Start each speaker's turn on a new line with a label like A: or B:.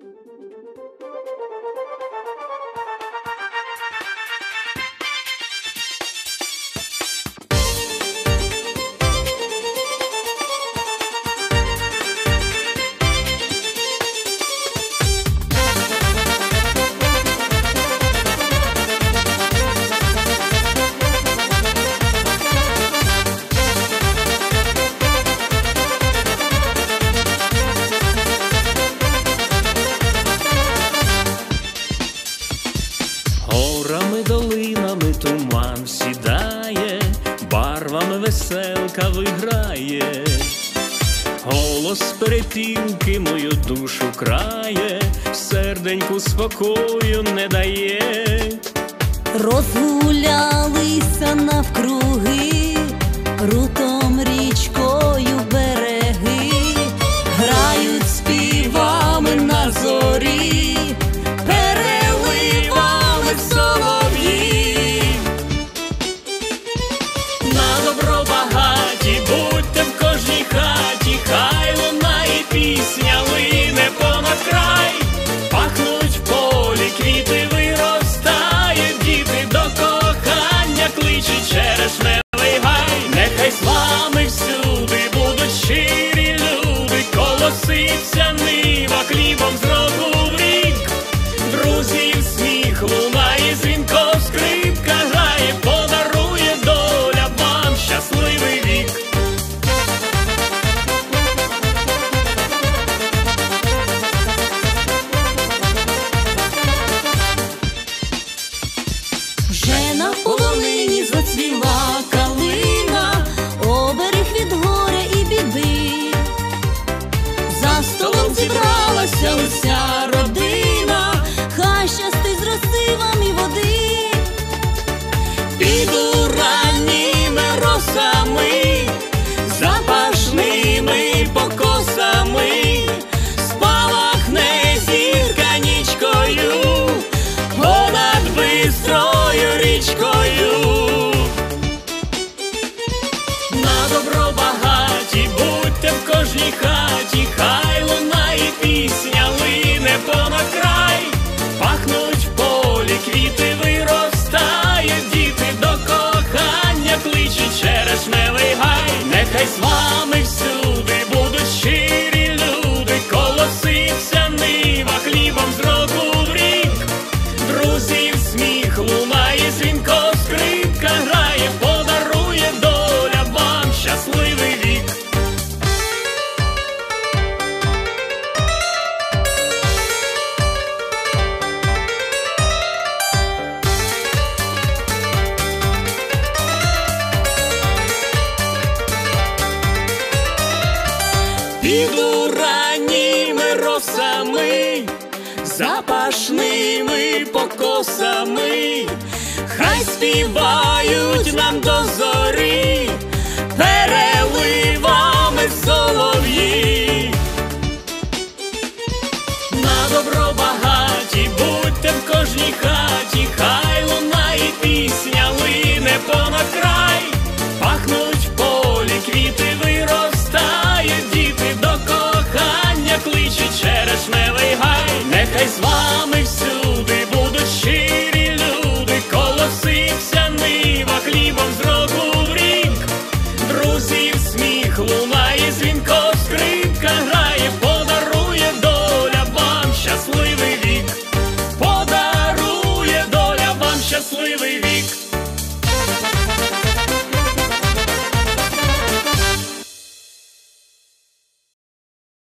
A: Thank you. сідає, барвами веселка виграє, голос перетінки мою душу крає, серденьку спокою не дає,
B: розгулялися навкруги, круто. зібралася уся родина.
A: Черешневий гай, нехай з вами всюди будуть щирі. піду раніми росами, запашними покосами, хай співають нам до зорі, переливами солов'ї. На добро багаті, будьте в кожній хаті.